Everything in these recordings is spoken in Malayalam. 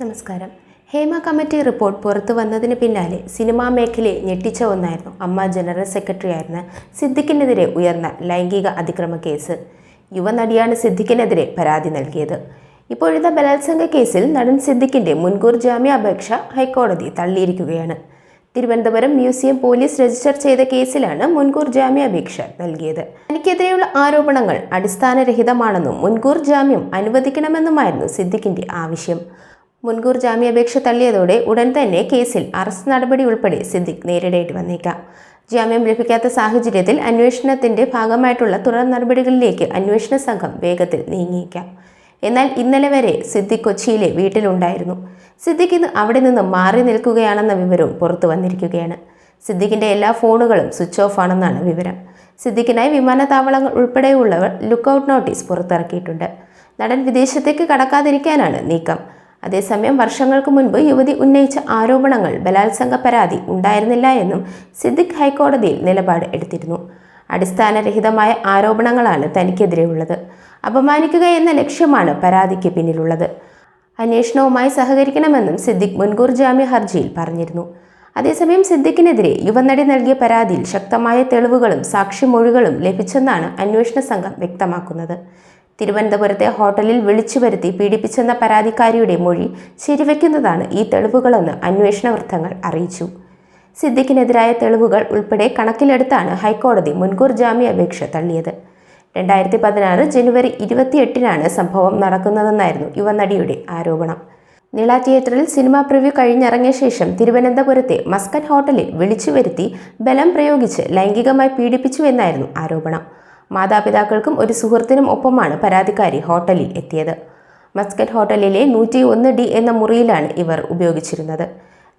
നമസ്കാരം. ഹേമ കമ്മിറ്റി റിപ്പോർട്ട് പുറത്തു വന്നതിന് പിന്നാലെ സിനിമാ മേഖലയെ ഞെട്ടിച്ച ഒന്നായിരുന്നു. അമ്മ ജനറൽ സെക്രട്ടറി ആയിരുന്ന സിദ്ദിഖിനെതിരെ ഉയർന്ന ലൈംഗിക അതിക്രമ കേസ്. യുവനടിയാണ് സിദ്ദിഖിനെതിരെ പരാതി നൽകിയത്. ഇപ്പോഴത്തെ ബലാത്സംഗ കേസിൽ നടൻ സിദ്ദിഖിന്റെ മുൻകൂർ ജാമ്യാപേക്ഷ ഹൈക്കോടതി തള്ളിയിരിക്കുകയാണ്. തിരുവനന്തപുരം മ്യൂസിയം പോലീസ് രജിസ്റ്റർ ചെയ്ത കേസിലാണ് മുൻകൂർ ജാമ്യാപേക്ഷ നൽകിയത്. തനിക്കെതിരെയുള്ള ആരോപണങ്ങൾ അടിസ്ഥാനരഹിതമാണെന്നും മുൻകൂർ ജാമ്യം അനുവദിക്കണമെന്നുമായിരുന്നു സിദ്ദിഖിന്റെ ആവശ്യം. മുൻകൂർ ജാമ്യാപേക്ഷ തള്ളിയതോടെ ഉടൻ തന്നെ കേസിൽ അറസ്റ്റ് നടപടി ഉൾപ്പെടെ സിദ്ദിഖ് നേരിടേണ്ടി വന്നേക്കാം. ജാമ്യം ലഭിക്കാത്ത സാഹചര്യത്തിൽ അന്വേഷണത്തിന്റെ ഭാഗമായിട്ടുള്ള തുടർ നടപടികളിലേക്ക് അന്വേഷണ സംഘം വേഗത്തിൽ നീങ്ങിയേക്കാം. എന്നാൽ ഇന്നലെ വരെ സിദ്ദിഖ് കൊച്ചിയിലെ വീട്ടിലുണ്ടായിരുന്നു. സിദ്ദിഖ് ഇന്ന് അവിടെ നിന്ന് മാറി നിൽക്കുകയാണെന്ന വിവരവും പുറത്തു വന്നിരിക്കുകയാണ്. സിദ്ദിഖിന്റെ എല്ലാ ഫോണുകളും സ്വിച്ച് ഓഫ് ആണെന്നാണ് വിവരം. സിദ്ദിഖിനായി വിമാനത്താവളങ്ങൾ ഉൾപ്പെടെയുള്ളവർ ലുക്കൌട്ട് നോട്ടീസ് പുറത്തിറക്കിയിട്ടുണ്ട്. നടൻ വിദേശത്തേക്ക് കടക്കാതിരിക്കാനാണ് നീക്കം. അതേസമയം വർഷങ്ങൾക്ക് മുൻപ് യുവതി ഉന്നയിച്ച ആരോപണങ്ങൾ ബലാത്സംഗ പരാതി ഉണ്ടായിരുന്നില്ല എന്നും സിദ്ദിഖ് ഹൈക്കോടതിയിൽ നിലപാട് എടുത്തിരുന്നു. അടിസ്ഥാനരഹിതമായ ആരോപണങ്ങളാണ് തനിക്കെതിരെയുള്ളത്. അപമാനിക്കുക എന്ന ലക്ഷ്യമാണ് പരാതിക്ക് പിന്നിലുള്ളത്. അന്വേഷണവുമായി സഹകരിക്കണമെന്നും സിദ്ദിഖ് മുൻകൂർ ജാമ്യ ഹർജിയിൽ പറഞ്ഞിരുന്നു. അതേസമയം സിദ്ദിഖിനെതിരെ യുവനടി നൽകിയ പരാതിയിൽ ശക്തമായ തെളിവുകളും സാക്ഷിമൊഴികളും ലഭിച്ചെന്നാണ് അന്വേഷണ സംഘം വ്യക്തമാക്കുന്നത്. തിരുവനന്തപുരത്തെ ഹോട്ടലിൽ വിളിച്ചു വരുത്തി പീഡിപ്പിച്ചെന്ന പരാതിക്കാരിയുടെ മൊഴി ശരിവയ്ക്കുന്നതാണ് ഈ തെളിവുകളെന്ന് അന്വേഷണ വൃത്തങ്ങൾ അറിയിച്ചു. സിദ്ദിഖിനെതിരായ തെളിവുകൾ ഉൾപ്പെടെ കണക്കിലെടുത്താണ് ഹൈക്കോടതി മുൻകൂർ ജാമ്യാപേക്ഷ തള്ളിയത്. രണ്ടായിരത്തി പതിനാറ് ജനുവരി ഇരുപത്തിയെട്ടിനാണ് സംഭവം നടക്കുന്നതെന്നായിരുന്നു യുവനടിയുടെ ആരോപണം. നിള തിയേറ്ററിൽ സിനിമ പ്രിവ്യൂ കഴിഞ്ഞിറങ്ങിയ ശേഷം തിരുവനന്തപുരത്തെ മസ്കറ്റ് ഹോട്ടലിൽ വിളിച്ചു വരുത്തി ബലം പ്രയോഗിച്ച് ലൈംഗികമായി പീഡിപ്പിച്ചു എന്നായിരുന്നു ആരോപണം. മാതാപിതാക്കൾക്കും ഒരു സുഹൃത്തിനും ഒപ്പമാണ് പരാതിക്കാരി ഹോട്ടലിൽ എത്തിയത്. മസ്കറ്റ് ഹോട്ടലിലെ നൂറ്റി ഒന്ന് ഡി എന്ന മുറിയിലാണ് ഇവർ ഉപയോഗിച്ചിരുന്നത്.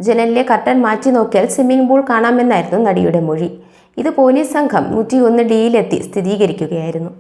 ജനലിലെ കർട്ടൻ മാറ്റി നോക്കിയാൽ സ്വിമ്മിംഗ് പൂൾ കാണാമെന്നായിരുന്നു നടിയുടെ മൊഴി. ഇത് പോലീസ് സംഘം നൂറ്റി ഒന്ന് ഡിയിലെത്തി സ്ഥിരീകരിക്കുകയായിരുന്നു.